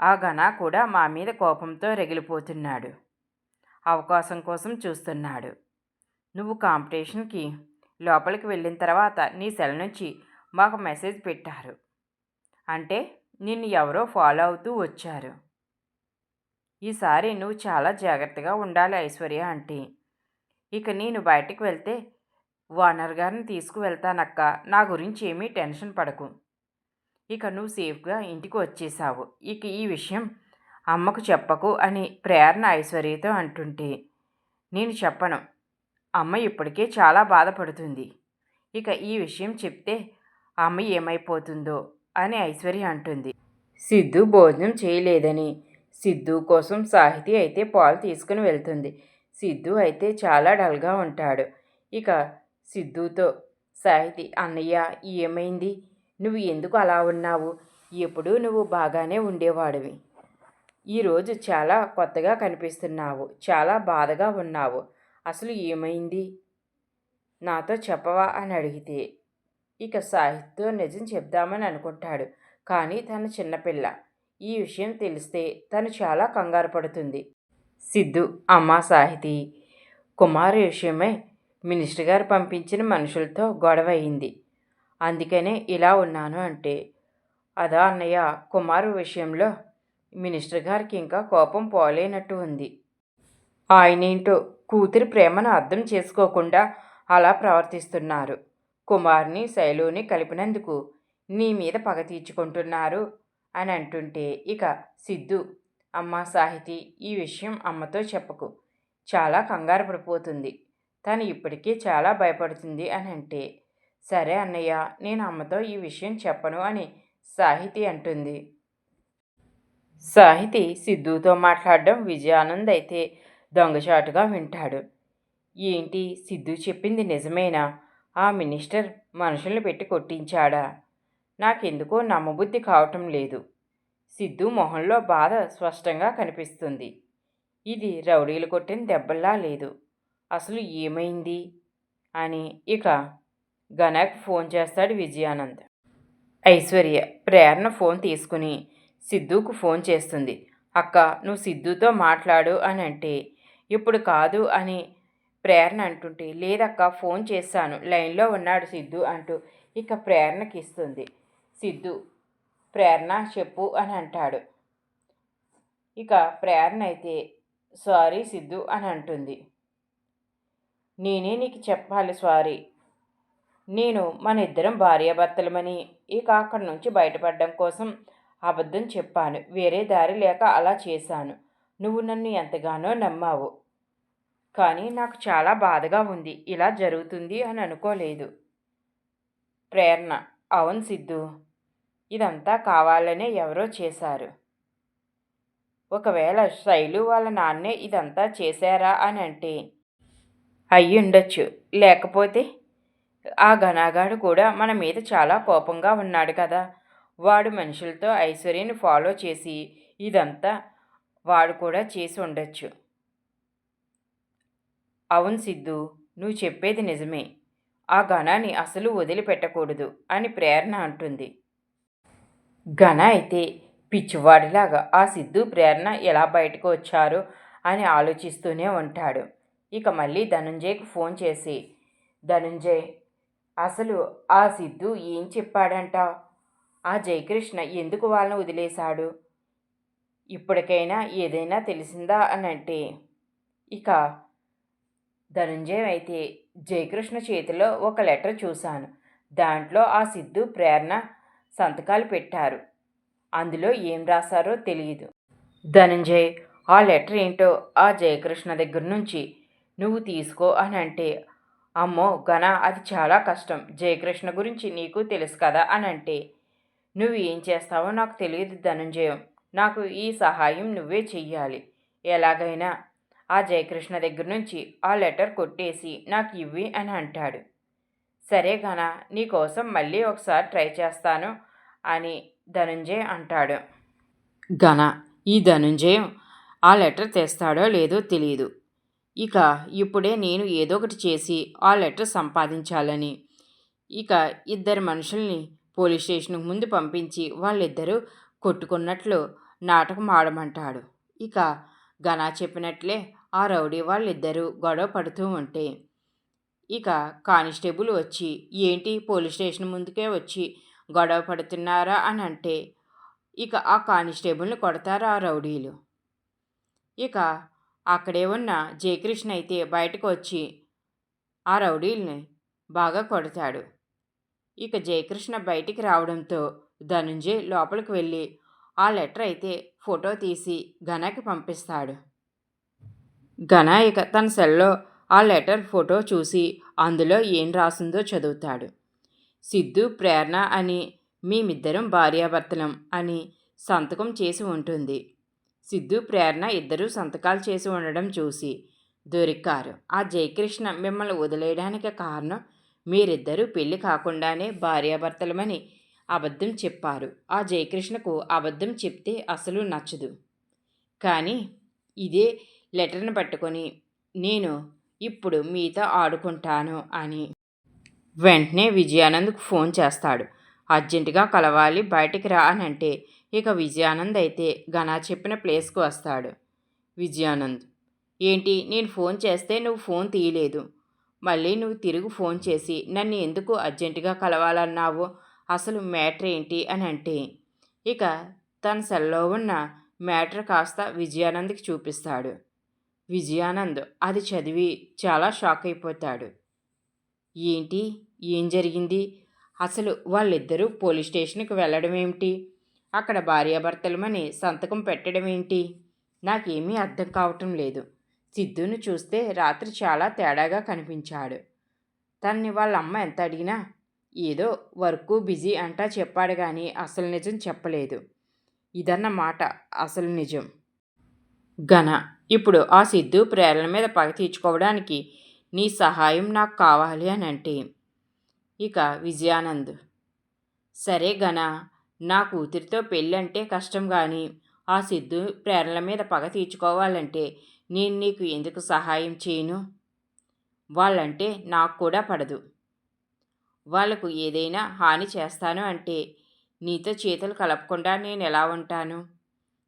ఆ ఘన కూడా మా మీద కోపంతో రగిలిపోతున్నాడు. అవకాశం కోసం చూస్తున్నాడు. నువ్వు కాంపిటీషన్కి లోపలికి వెళ్ళిన తర్వాత నీ సెల్ నుంచి మాకు మెసేజ్ పెట్టారు. అంటే నిన్ను ఎవరో ఫాలో అవుతూ వచ్చారు. ఈసారి నువ్వు చాలా జాగ్రత్తగా ఉండాలి ఐశ్వర్య అంటే ఇక నేను బయటికి వెళ్తే ఓనర్ గారిని తీసుకువెళ్తానక్క. నా గురించి ఏమీ టెన్షన్ పడకు. ఇక నువ్వు సేఫ్గా ఇంటికి వచ్చేసావు. ఇక ఈ విషయం అమ్మకు చెప్పకు అని ప్రేరణ ఐశ్వర్యతో అంటుంటే నేను చెప్పను. అమ్మ ఇప్పటికే చాలా బాధపడుతుంది. ఇక ఈ విషయం చెప్తే అమ్మ ఏమైపోతుందో అని ఐశ్వర్య అంటుంది. సిద్ధు భోజనం చేయలేదని సిద్ధు కోసం సాహితీ అయితే పాలు తీసుకుని వెళ్తుంది. సిద్ధు అయితే చాలా డల్గా ఉంటాడు. ఇక సిద్ధుతో సాహితీ అన్నయ్య ఏమైంది? నువ్వు ఎందుకు అలా ఉన్నావు? ఎప్పుడూ నువ్వు బాగానే ఉండేవాడివి. ఈరోజు చాలా కొత్తగా కనిపిస్తున్నావు. చాలా బాధగా ఉన్నావు. అసలు ఏమైంది? నాతో చెప్పవా? అని అడిగితే ఇక సాహిత్తో నిజం చెప్దామని అనుకుంటాడు. కానీ తన చిన్నపిల్ల. ఈ విషయం తెలిస్తే తను చాలా కంగారు పడుతుంది. సిద్ధు అమ్మ సాహితి కుమారు విషయమై మినిస్టర్ గారు పంపించిన మనుషులతో గొడవ అయింది అందుకనే ఇలా ఉన్నాను అంటే. అదా అన్నయ్య కుమారు విషయంలో మినిస్టర్ గారికి ఇంకా కోపం పోలేనట్టు ఉంది. ఆయనేంటో కూతురి ప్రేమను అర్థం చేసుకోకుండా అలా ప్రవర్తిస్తున్నారు. కుమార్ని శైలుని కలిపినందుకు నీ మీద పగ తీర్చుకుంటున్నారు అని అంటుంటే ఇక సిద్ధు అమ్మ సాహితి ఈ విషయం అమ్మతో చెప్పకు. చాలా కంగారు పడిపోతుంది. తను ఇప్పటికీ చాలా భయపడుతుంది అని అంటే సరే అన్నయ్య నేను అమ్మతో ఈ విషయం చెప్పను అని సాహితి అంటుంది. సాహితి సిద్ధుతో మాట్లాడడం విజయానంద్ అయితే దొంగచాటుగా వింటాడు. ఏంటి సిద్ధు చెప్పింది నిజమేనా? ఆ మినిస్టర్ మనుషుల్ని పెట్టి కొట్టించాడా? నాకెందుకో నమ్మబుద్ధి కావటం లేదు. సిద్ధు మొహంలో బాధ స్పష్టంగా కనిపిస్తుంది. ఇది రౌడీలు కొట్టిన దెబ్బల్లా లేదు. అసలు ఏమైంది? అని ఇక గనక్ ఫోన్ చేస్తాడు విజయానంద్. ఐశ్వర్య ప్రేరణ ఫోన్ తీసుకుని సిద్ధుకు ఫోన్ చేస్తుంది. అక్క నువ్వు సిద్ధుతో మాట్లాడు అని అంటే ఇప్పుడు కాదు అని ప్రేరణ అంటుంటే లేదక్క ఫోన్ చేశాను లైన్లో ఉన్నాడు సిద్ధు అంటూ ఇక ప్రేరణకి ఇస్తుంది. సిద్ధు ప్రేరణ చెప్పు అని అంటాడు. ఇక ప్రేరణ అయితే సారీ సిద్ధు అని అంటుంది. నేనే నీకు చెప్పాలి సారీ. నేను మన ఇద్దరం భార్యాభర్తలమని ఇక అక్కడి నుంచి బయటపడడం కోసం అబద్ధం చెప్పాను. వేరే దారి లేక అలా చేశాను. నువ్వు నన్ను ఎంతగానో నమ్మావు. కానీ నాకు చాలా బాధగా ఉంది. ఇలా జరుగుతుంది అని అనుకోలేదు. ప్రేరణ. అవును సిద్ధు. ఇదంతా కావాలనే ఎవరో చేశారు. ఒకవేళ శైలు వాళ్ళ నాన్నే ఇదంతా చేశారా అని అంటే అయ్యుండొచ్చు. లేకపోతే ఆ ఘనాగాడు కూడా మన మీద చాలా కోపంగా ఉన్నాడు కదా. వాడు మనుషులతో ఐశ్వర్యని ఫాలో చేసి ఇదంతా వాడు కూడా చేసి ఉండొచ్చు. అవును సిద్ధు నువ్వు చెప్పేది నిజమే. ఆ ఘనాన్ని అసలు వదిలిపెట్టకూడదు అని ప్రేరణ అంటుంది. ఘన అయితే పిచ్చివాడిలాగా ఆ సిద్ధు ప్రేరణ ఎలా బయటకు వచ్చారో అని ఆలోచిస్తూనే ఉంటాడు. ఇక మళ్ళీ ధనుంజయ్కి ఫోన్ చేసి ధనుంజయ్ అసలు ఆ సిద్ధు ఏం చెప్పాడంట? ఆ జయకృష్ణ ఎందుకు వాళ్ళని వదిలేశాడు? ఇప్పటికైనా ఏదైనా తెలిసిందా అని అంటే ఇక ధనుంజయం అయితే జయకృష్ణ చేతిలో ఒక లెటర్ చూశాను. దాంట్లో ఆ సిద్ధు ప్రేరణ సంతకాలు పెట్టారు. అందులో ఏం రాశారో తెలియదు ధనంజయ్ ఆ లెటర్ ఏంటో ఆ జయకృష్ణ దగ్గర నుంచి నువ్వు తీసుకో అని అంటే అమ్మో ఘన అది చాలా కష్టం. జయకృష్ణ గురించి నీకు తెలుసు కదా అని అంటే నువ్వు ఏం చేస్తావో నాకు తెలియదు ధనంజయం. నాకు ఈ సహాయం నువ్వే చెయ్యాలి. ఎలాగైనా? ఆ జయకృష్ణ దగ్గర నుంచి ఆ లెటర్ కొట్టేసి నాకు ఇవ్వి అని అంటాడు. సరే ఘన నీకోసం మళ్ళీ ఒకసారి ట్రై చేస్తాను అని ధనుంజయ్ అంటాడు. ఘన ఈ ధనుంజయం ఆ లెటర్ తెస్తాడో లేదో తెలియదు ఇక ఇప్పుడే నేను ఏదో ఒకటి చేసి ఆ లెటర్ సంపాదించాలని. ఇక ఇద్దరు మనుషుల్ని పోలీస్ స్టేషన్కు ముందు పంపించి వాళ్ళిద్దరూ కొట్టుకున్నట్లు నాటకం ఆడమంటాడు. ఇక ఘనా చెప్పినట్లే ఆ రౌడీ వాళ్ళిద్దరూ గొడవ పడుతూ ఉంటే ఇక కానిస్టేబుల్ వచ్చి ఏంటి పోలీస్ స్టేషన్ ముందుకే వచ్చి గొడవ పడుతున్నారా? అని అంటే ఇక ఆ కానిస్టేబుల్ని కొడతారు ఆ రౌడీలు. ఇక అక్కడే ఉన్న జయకృష్ణ అయితే బయటకు వచ్చి ఆ రౌడీల్ని బాగా కొడతాడు. ఇక జయకృష్ణ బయటికి రావడంతో ధనుంజయ్ లోపలికి వెళ్ళి ఆ లెటర్ అయితే ఫోటో తీసి ఘనాకి పంపిస్తాడు. ఘన ఇక తన సెల్లో ఆ లెటర్ ఫోటో చూసి అందులో ఏం రాసిందో చదువుతాడు. సిద్ధు ప్రేరణ అని మేమిద్దరం భార్యాభర్తలం అని సంతకం చేసి ఉంటుంది. సిద్ధు ప్రేరణ ఇద్దరూ సంతకాలు చేసి ఉండడం చూసి దొరికారు. ఆ జయకృష్ణ మిమ్మల్ని వదిలేయడానికి కారణం మీరిద్దరూ పెళ్ళి కాకుండానే భార్యాభర్తలమని అబద్ధం చెప్పారు. ఆ జయకృష్ణకు అబద్ధం చెప్తే అసలు నచ్చదు. కానీ ఇదే లెటర్ని పట్టుకొని నేను ఇప్పుడు మీతో ఆడుకుంటాను అని వెంటనే విజయానంద్కు ఫోన్ చేస్తాడు. అర్జెంటుగా కలవాలి బయటికి రా అని అంటే ఇక విజయానంద్ అయితే ఘనా చెప్పిన ప్లేస్కి వస్తాడు. విజయానంద్ ఏంటి నేను ఫోన్ చేస్తే నువ్వు ఫోన్ తీయలేదు. మళ్ళీ నువ్వు తిరిగి ఫోన్ చేసి నన్ను ఎందుకు అర్జెంటుగా కలవాలన్నావు? అసలు మ్యాటర్ ఏంటి? అని అంటే ఇక తన సెల్లో ఉన్న మ్యాటర్ కాస్త విజయానంద్కి చూపిస్తాడు. విజయానంద్ అది చదివి చాలా షాక్ అయిపోతాడు. ఏంటి? ఏం జరిగింది? అసలు వాళ్ళిద్దరూ పోలీస్ స్టేషన్కి వెళ్ళడం ఏమిటి అక్కడ భార్యాభర్తలమని సంతకం పెట్టడం ఏంటి నాకేమీ అర్థం కావటం లేదు. సిద్ధును చూస్తే రాత్రి చాలా తేడాగా కనిపించాడు. తన్ని వాళ్ళ అమ్మ ఎంత అడిగినా ఏదో వర్కు బిజీ అంటా చెప్పాడు కానీ అసలు నిజం చెప్పలేదు. ఇదన్న మాట అసలు నిజం. ఘన ఇప్పుడు ఆ సిద్ధు ప్రేరణ మీద పగ తీర్చుకోవడానికి నీ సహాయం నాకు కావాలి అని అంటే ఇక విజయానంద్. సరే ఘన నా కూతురితో పెళ్ళంటే కష్టం కానీ ఆ సిద్ధు ప్రేరణ మీద పగ తీర్చుకోవాలంటే నేను నీకు ఎందుకు సహాయం చేయను? వాళ్ళంటే నాకు కూడా పడదు. వాళ్ళకు ఏదైనా హాని చేస్తాను అంటే నీతో చేతులు కలపకుండా నేను ఎలా ఉంటాను?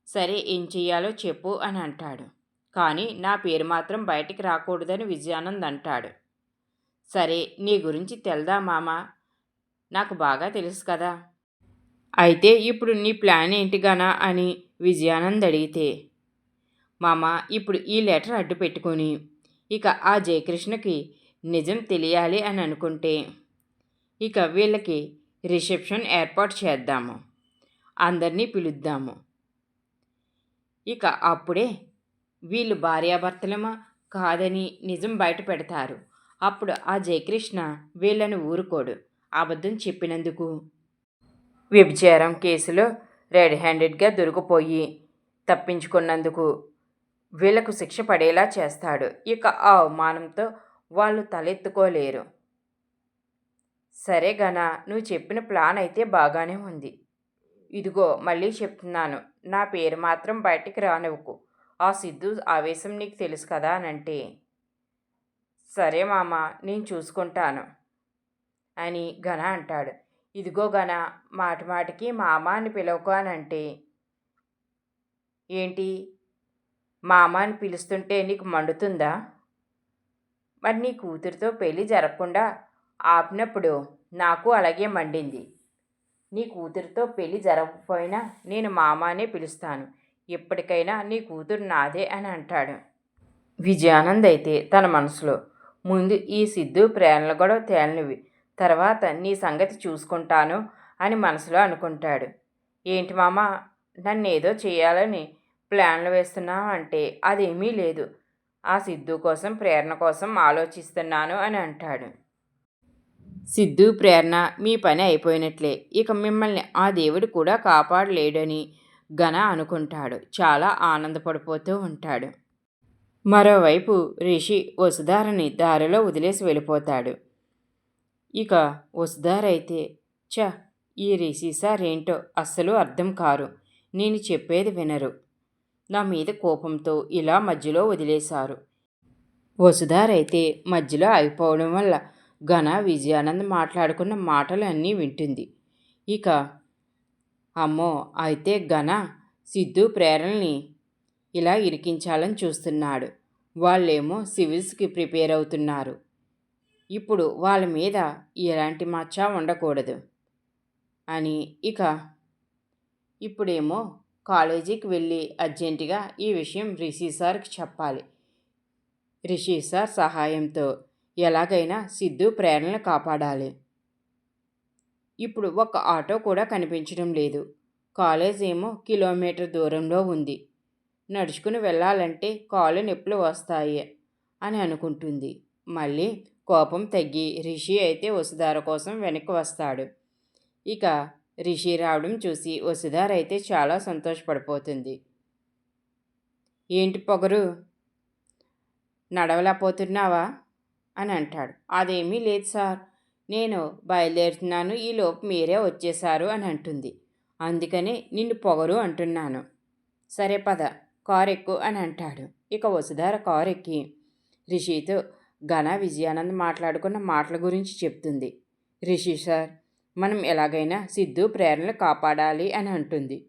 సరే ఏం చెయ్యాలో చెప్పు అని అంటాడు. కానీ నా పేరు మాత్రం బయటికి రాకూడదని విజయానంద్ అంటాడు. సరే నీ గురించి తెల్దా మామ? నాకు బాగా తెలుసు కదా. అయితే ఇప్పుడు నీ ప్లాన్ ఏంటిగానా? అని విజయానంద్ అడిగితే మామ ఇప్పుడు ఈ లెటర్ అడ్డు పెట్టుకొని ఇక ఆ జయకృష్ణకి నిజం తెలియాలి అని అనుకుంటే ఇక వీళ్ళకి రిసెప్షన్ ఏర్పాటు చేద్దాము. అందరినీ పిలుద్దాము. ఇక అప్పుడే వీళ్ళు భార్యాభర్తలమా? కాదని నిజం బయట పెడతారు. అప్పుడు ఆ జయకృష్ణ వీళ్ళని ఊరుకోడు. అబద్ధం చెప్పినందుకు వ్యభిచారం కేసులో రెడ్ హ్యాండెడ్గా దొరికిపోయి తప్పించుకున్నందుకు వీళ్ళకు శిక్ష పడేలా చేస్తాడు. ఇక ఆ అవమానంతో వాళ్ళు తలెత్తుకోలేరు. సరే గన నువ్వు చెప్పిన ప్లాన్ అయితే బాగానే ఉంది. ఇదిగో మళ్ళీ చెప్తున్నాను. నా పేరు మాత్రం బయటికి రానివ్వకు. ఆ సిద్ధు ఆవేశం నీకు తెలుసు కదా అని అంటే సరే మామ నేను చూసుకుంటాను అని ఘన అంటాడు. ఇదిగో గన మాటిమాటికి మామాని మామ అని అంటే ఏంటి? మామ అని పిలుస్తుంటే నీకు మండుతుందా? మరి నీ కూతురితో పెళ్ళి జరగకుండా ఆపినప్పుడు నాకు అలాగే మండింది. నీ కూతురితో పెళ్ళి జరగకపోయినా నేను మామానే పిలుస్తాను. ఎప్పటికైనా నీ కూతురు నాదే అని అంటాడు. విజయానంద్ అయితే తన మనసులో ముందు ఈ సిద్ధు ప్రేరణలు కూడా తేలనివి. తర్వాత నీ సంగతి చూసుకుంటాను అని మనసులో అనుకుంటాడు. ఏంటి మామ నన్ను ఏదో చేయాలని ప్లాన్లు వేస్తున్నావు అంటే అదేమీ లేదు. ఆ సిద్ధు కోసం ప్రేరణ కోసం ఆలోచిస్తున్నాను అని అంటాడు. సిద్ధు ప్రేరణ మీ పని అయిపోయినట్లే. ఇక మిమ్మల్ని ఆ దేవుడు కూడా కాపాడలేడని ఘన అనుకుంటాడు. చాలా ఆనందపడిపోతూ ఉంటాడు. మరోవైపు రిషి వసుధారని దారిలో వదిలేసి వెళ్ళిపోతాడు. ఇక వసుధార అయితే చ ఈ రిషి సార్ ఏంటో అస్సలు అర్థం కారు. నేను చెప్పేది వినరు. నా మీద కోపంతో ఇలా మధ్యలో వదిలేశారు. వసుధారైతే మధ్యలో అయిపోవడం వల్ల ఘన విజయానంద్ మాట్లాడుకున్న మాటలు అన్నీ వింటుంది. ఇక అమ్మో అయితే ఘన సిద్ధు ప్రేరణని ఇలా ఇరికించాలని చూస్తున్నాడు. వాళ్ళేమో సివిల్స్కి ప్రిపేర్ అవుతున్నారు. ఇప్పుడు వాళ్ళ మీద ఎలాంటి మచ్చ ఉండకూడదు. అని ఇక ఇప్పుడేమో కాలేజీకి వెళ్ళి అర్జెంటుగా ఈ విషయం రిషి సార్కి చెప్పాలి. రిషి సార్ సహాయంతో ఎలాగైనా సిద్ధు ప్రేరణను కాపాడాలి. ఇప్పుడు ఒక ఆటో కూడా కనిపించడం లేదు. కాలేజ్ ఏమో కిలోమీటర్ దూరంలో ఉంది. నడుచుకుని వెళ్ళాలంటే కాళ్ళు నొప్పులు వస్తాయి అని అనుకుంటుంది. మళ్ళీ కోపం తగ్గి రిషి అయితే వసుధార కోసం వెనక్కి వస్తాడు. ఇక రిషి రావడం చూసి వసుధార అయితే చాలా సంతోషపడిపోతుంది. ఏంటి పొగరు? నడవలేకపోతున్నావా? అని అంటాడు. అదేమీ లేదు సార్. నేను బయలుదేరుతున్నాను. ఈలోపు మీరే వచ్చేశారు అని అంటుంది. అందుకని నిన్ను పొగరు అంటున్నాను. సరే పద. కారు ఎక్కు అని అంటాడు. ఇక వసుధార కారు ఎక్కి రిషితో ఘన విజయానంద్ మాట్లాడుకున్న మాటల గురించి చెప్తుంది. రిషి సార్ మనం ఎలాగైనా సిద్ధు ప్రేరణలు కాపాడాలి అని అంటుంది.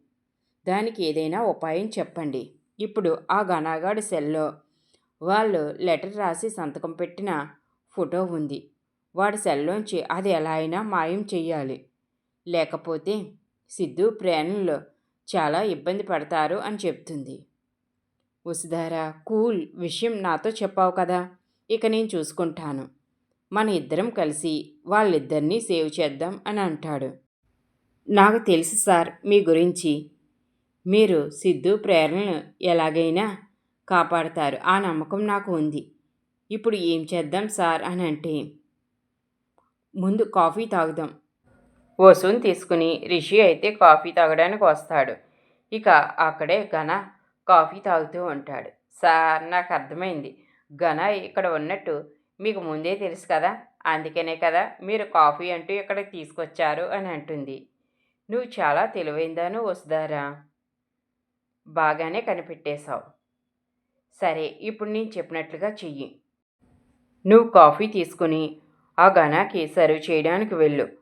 దానికి ఏదైనా ఉపాయం చెప్పండి. ఇప్పుడు ఆ ఘనాగాడు సెల్లో. వాళ్ళు లెటర్ రాసి సంతకం పెట్టిన ఫోటో ఉంది. వాడి సెల్లోంచి అది ఎలా అయినా మాయం చెయ్యాలి. లేకపోతే సిద్ధు ప్రేరణలో చాలా ఇబ్బంది పడతారు అని చెప్తుంది. ఉసిధార కూల్ విషయం నాతో చెప్పావు కదా. ఇక నేను చూసుకుంటాను. మన ఇద్దరం కలిసి వాళ్ళిద్దరినీ సేవ్ చేద్దాం అని అంటాడు. నాకు తెలుసు సార్ మీ గురించి. మీరు సిద్ధు ప్రేరణను ఎలాగైనా కాపాడతారు. ఆ నమ్మకం నాకు ఉంది. ఇప్పుడు ఏం చేద్దాం సార్ అని అంటే ముందు కాఫీ తాగుదాం. వసుని తీసుకుని రిషి అయితే కాఫీ తాగడానికి వస్తాడు. ఇక అక్కడే ఘన కాఫీ తాగుతూ ఉంటాడు. సార్ నాకు అర్థమైంది. ఘన ఇక్కడ ఉన్నట్టు మీకు ముందే తెలుసు కదా అందుకనే కదా మీరు కాఫీ అంటూ ఇక్కడికి తీసుకొచ్చారు అని అంటుంది. నువ్వు చాలా తెలివైందాను వస్తారా బాగానే కనిపెట్టేశావు. సరే ఇప్పుడు నేను చెప్పినట్లుగా చెయ్యి. నువ్వు కాఫీ తీసుకుని ఆ గనాకి సర్వ్ చేయడానికి వెళ్ళు.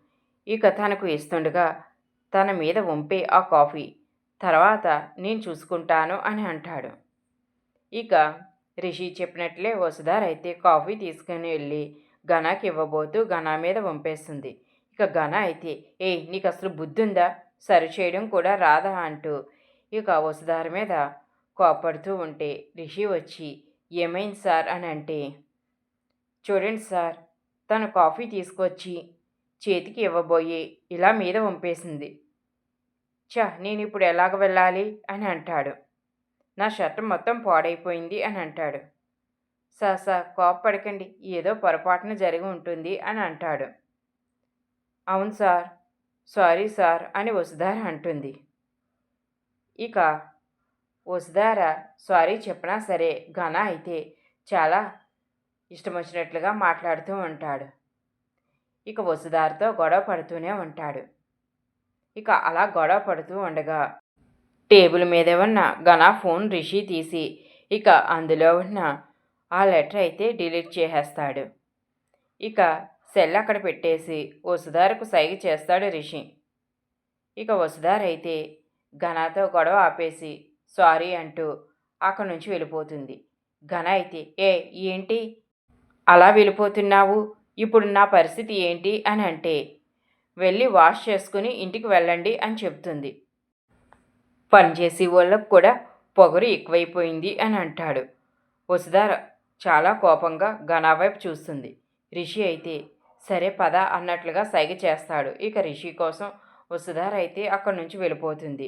ఇక తనకు ఇస్తుండగా తన మీద వంపే ఆ కాఫీ. తర్వాత నేను చూసుకుంటాను అని అంటాడు. ఇక రిషి చెప్పినట్లే వసుధార్ అయితే కాఫీ తీసుకుని వెళ్ళి ఘనాకి ఇవ్వబోతూ ఘనా మీద వంపేస్తుంది. ఇక ఘన అయితే ఏ నీకు అసలు బుద్ధుందా? సరి చేయడం కూడా రాదా అంటూ ఇక వసుధార్ మీద కోపడుతూ ఉంటే రిషి వచ్చి ఏమైంది సార్? అని అంటే చూడండి సార్ తను కాఫీ తీసుకొచ్చి చేతికి ఇవ్వబోయి ఇలా మీద వంపేసింది. చ నేను ఇప్పుడు ఎలాగ వెళ్ళాలి? అని అంటాడు. నా షర్ట్ మొత్తం పాడైపోయింది అని అంటాడు. సార్ సార్ కోప్పడకండి. ఏదో పొరపాటున జరిగి ఉంటుంది అని అంటాడు. అవును సార్. సారీ సార్ అని వసుధార అంటుంది. ఇక వసుధార సారీ చెప్పినా సరే ఘన అయితే చాలా ఇష్టం వచ్చినట్లుగా మాట్లాడుతూ ఉంటాడు. ఇక వసుధారతో గొడవ పడుతూనే ఉంటాడు. ఇక అలా గొడవ పడుతూ ఉండగా టేబుల్ మీద ఉన్న గనా ఫోన్ రిషి తీసి ఇక అందులో ఉన్న ఆ లెటర్ అయితే డిలీట్ చేసేస్తాడు. ఇక సెల్ అక్కడ పెట్టేసి వసుధారకు సైగ చేస్తాడు రిషి. ఇక వసుధార అయితే ఘనాతో గొడవ ఆపేసి సారీ అంటూ అక్కడి నుంచి వెళ్ళిపోతుంది. ఘన అయితే ఏ ఏంటి? అలా వెళ్ళిపోతున్నావు? ఇప్పుడు నా పరిస్థితి ఏంటి? అని అంటే వెళ్ళి వాష్ చేసుకుని ఇంటికి వెళ్ళండి అని చెప్తుంది. పనిచేసే వాళ్ళకు కూడా పొగరు ఎక్కువైపోయింది అని అంటాడు. వసుధార చాలా కోపంగా ఘనా వైపు చూస్తుంది. రిషి అయితే సరే పద అన్నట్లుగా సైగ చేస్తాడు. ఇక రిషి కోసం వసుధార అయితే అక్కడి నుంచి వెళ్ళిపోతుంది.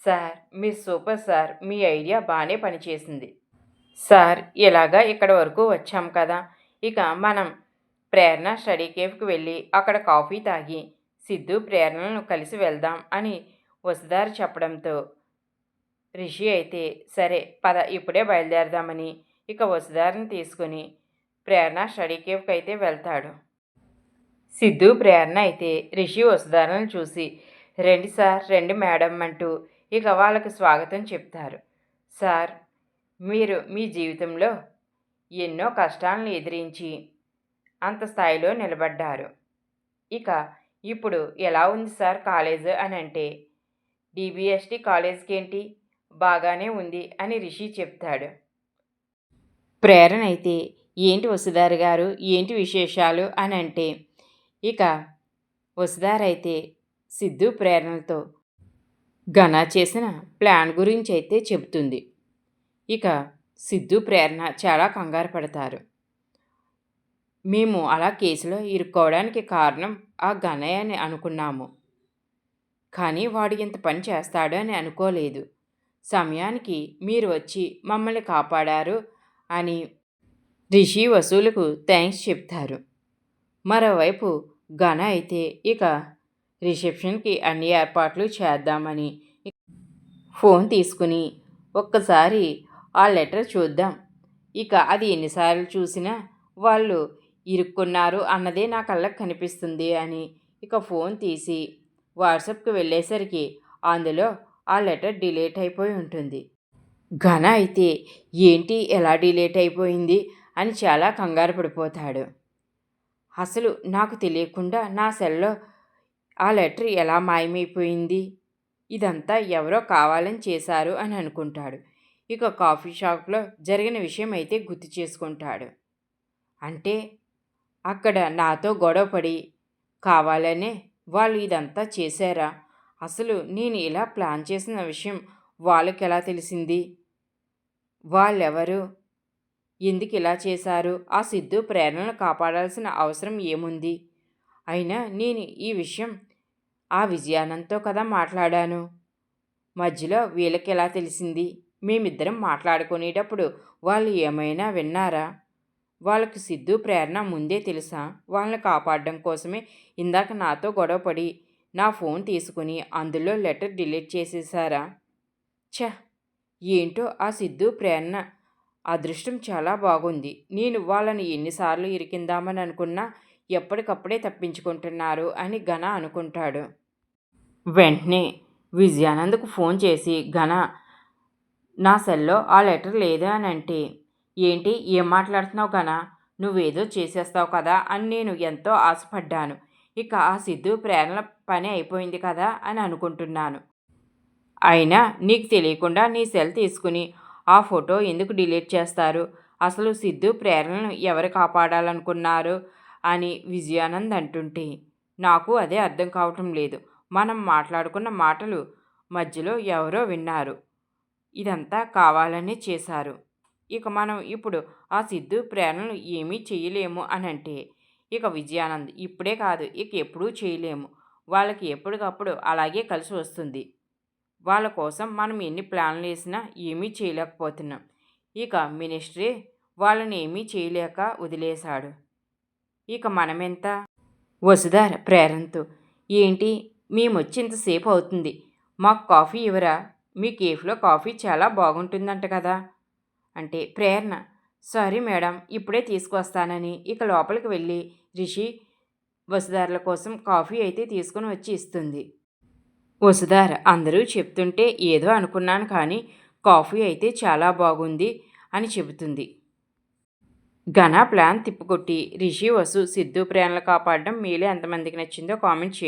సార్ మీ సూపర్ సార్ మీ ఐడియా బాగానే పనిచేసింది. సార్ ఇలాగా ఇక్కడ వరకు వచ్చాం కదా? ఇక మనం ప్రేరణ స్టడీ కేఫ్కి వెళ్ళి అక్కడ కాఫీ తాగి సిద్ధు ప్రేరణను కలిసి వెళ్దాం అని వసుదారు చెప్పడంతో రిషి అయితే సరే పద ఇప్పుడే బయలుదేరదామని. ఇక వసుదారిని తీసుకుని ప్రేరణ స్టడీ కేఫ్కి అయితే వెళ్తాడు. సిద్ధు ప్రేరణ అయితే రిషి వసుధారను చూసి రండి సార్ రండి మేడం అంటూ ఇక వాళ్ళకి స్వాగతం చెప్తారు. సార్ మీరు మీ జీవితంలో ఎన్నో కష్టాలను ఎదిరించి అంత స్థాయిలో నిలబడ్డారు. ఇక ఇప్పుడు ఎలా ఉంది సార్ కాలేజ్? అని అంటే డిబిఎస్టి కాలేజ్కి ఏంటి బాగానే ఉంది అని రిషి చెప్తాడు. ప్రేరణ అయితే ఏంటి వసుధారు గారు? ఏంటి విశేషాలు? అని అంటే ఇక వసుధారైతే అయితే సిద్ధు ప్రేరణలతో ఘన చేసిన ప్లాన్ గురించి అయితే చెబుతుంది. ఇక సిద్ధు ప్రేరణ చాలా కంగారు పడతారు. మేము అలా కేసులో ఇరుక్కోవడానికి కారణం ఆ గణయ్య అని అనుకున్నాము. కానీ వాడు ఇంత పని చేస్తాడు అని అనుకోలేదు. సమయానికి మీరు వచ్చి మమ్మల్ని కాపాడారు అని రిషి వసూలకు థ్యాంక్స్ చెప్తారు. మరోవైపు ఘన అయితే ఇక రిసెప్షన్కి అన్ని ఏర్పాట్లు చేద్దామని ఫోన్ తీసుకుని ఒక్కసారి ఆ లెటర్ చూద్దాం. ఇక అది ఎన్నిసార్లు చూసినా వాళ్ళు ఇరుక్కున్నారు అన్నదే నా కళ్ళకు కనిపిస్తుంది అని ఇక ఫోన్ తీసి వాట్సాప్కి వెళ్ళేసరికి అందులో ఆ లెటర్ డిలీట్ అయిపోయి ఉంటుంది. ఘన అయితే ఏంటి ఎలా డిలీట్ అయిపోయింది అని చాలా కంగారు పడిపోతాడు. అసలు నాకు తెలియకుండా నా సెల్లో ఆ లెటర్ ఎలా మాయమైపోయింది? ఇదంతా ఎవరో కావాలని చేశారు అని అనుకుంటాడు. ఇక కాఫీ షాప్లో జరిగిన విషయం అయితే గుర్తు చేసుకుంటాడు. అంటే అక్కడ నాతో గొడవపడి కావాలనే వాళ్ళు ఇదంతా చేశారా? అసలు నేను ఇలా ప్లాన్ చేసిన విషయం వాళ్ళకి ఎలా తెలిసింది? వాళ్ళెవరు? ఎందుకు ఇలా చేశారు? ఆ సిద్ధు ప్రేరణను కాపాడాల్సిన అవసరం ఏముంది? అయినా నేను ఈ విషయం ఆ విజయానంతో కదా మాట్లాడాను. మధ్యలో వీళ్ళకి ఎలా తెలిసింది? మేమిద్దరం మాట్లాడుకునేటప్పుడు వాళ్ళు ఏమైనా విన్నారా? వాళ్ళకి సిద్ధు ప్రేరణ ముందే తెలుసా? వాళ్ళని కాపాడడం కోసమే ఇందాక నాతో గొడవపడి నా ఫోన్ తీసుకుని అందులో లెటర్ డిలీట్ చేసేసారా? ఛ! ఏంటో ఆ సిద్ధు ప్రేరణ అదృష్టం చాలా బాగుంది. నేను వాళ్ళని ఎన్నిసార్లు ఇరికిందామని అనుకున్నా ఎప్పటికప్పుడే తప్పించుకుంటున్నారు అని ఘన అనుకుంటాడు. వెంటనే విజయానందకు ఫోన్ చేసి ఘన నా సెల్లో ఆ లెటర్ లేదా అని అంటే ఏంటి? ఏం మాట్లాడుతున్నావు ఘన నువ్వేదో చేసేస్తావు కదా అని నేను ఎంతో ఆశపడ్డాను. ఇక ఆ సిద్ధు ప్రేరణ పని అయిపోయింది కదా అని అనుకుంటున్నాను. అయినా నీకు తెలియకుండా నీ సెల్ తీసుకుని ఆ ఫోటో ఎందుకు డిలీట్ చేస్తారు? అసలు సిద్ధు ప్రేరణను ఎవరు కాపాడాలనుకున్నారు? అని విజయానంద్ అంటుంటే నాకు అదే అర్థం కావటం లేదు. మనం మాట్లాడుకున్న మాటలు మధ్యలో ఎవరో విన్నారు. ఇదంతా కావాలనే చేశారు. ఇక మనం ఇప్పుడు ఆ సిద్ధు ప్రేరణలు ఏమీ చేయలేము అని అంటే ఇక విజయానంద్ ఇప్పుడే కాదు ఇక ఎప్పుడూ చేయలేము. వాళ్ళకి ఎప్పటికప్పుడు అలాగే కలిసి వస్తుంది. వాళ్ళ కోసం మనం ఎన్ని ప్లాన్లు వేసినా ఏమీ చేయలేకపోతున్నాం. ఇక మినిస్ట్రీ వాళ్ళని ఏమీ చేయలేక వదిలేశాడు. ఇక మనమెంత? వసుధార ప్రేరణతో ఏంటి? మేము వచ్చేంతసేపు అవుతుంది. మాకు కాఫీ ఇవ్వరా? మీ కేఫ్లో కాఫీ చాలా బాగుంటుందంట కదా? అంటే ప్రేరణ. సారీ మేడం ఇప్పుడే తీసుకొస్తానని ఇక లోపలికి వెళ్ళి రిషి వసుధారల కోసం కాఫీ అయితే తీసుకుని వచ్చి ఇస్తుంది. వసుధార అందరూ చెప్తుంటే ఏదో అనుకున్నాను కానీ కాఫీ అయితే చాలా బాగుంది అని చెబుతుంది. ఘన ప్లాన్ తిప్పుకొట్టి రిషి వసు సిద్ధు ప్రేరణలు కాపాడడం మీలో ఎంతమందికి నచ్చిందో కామెంట్ చేయండి.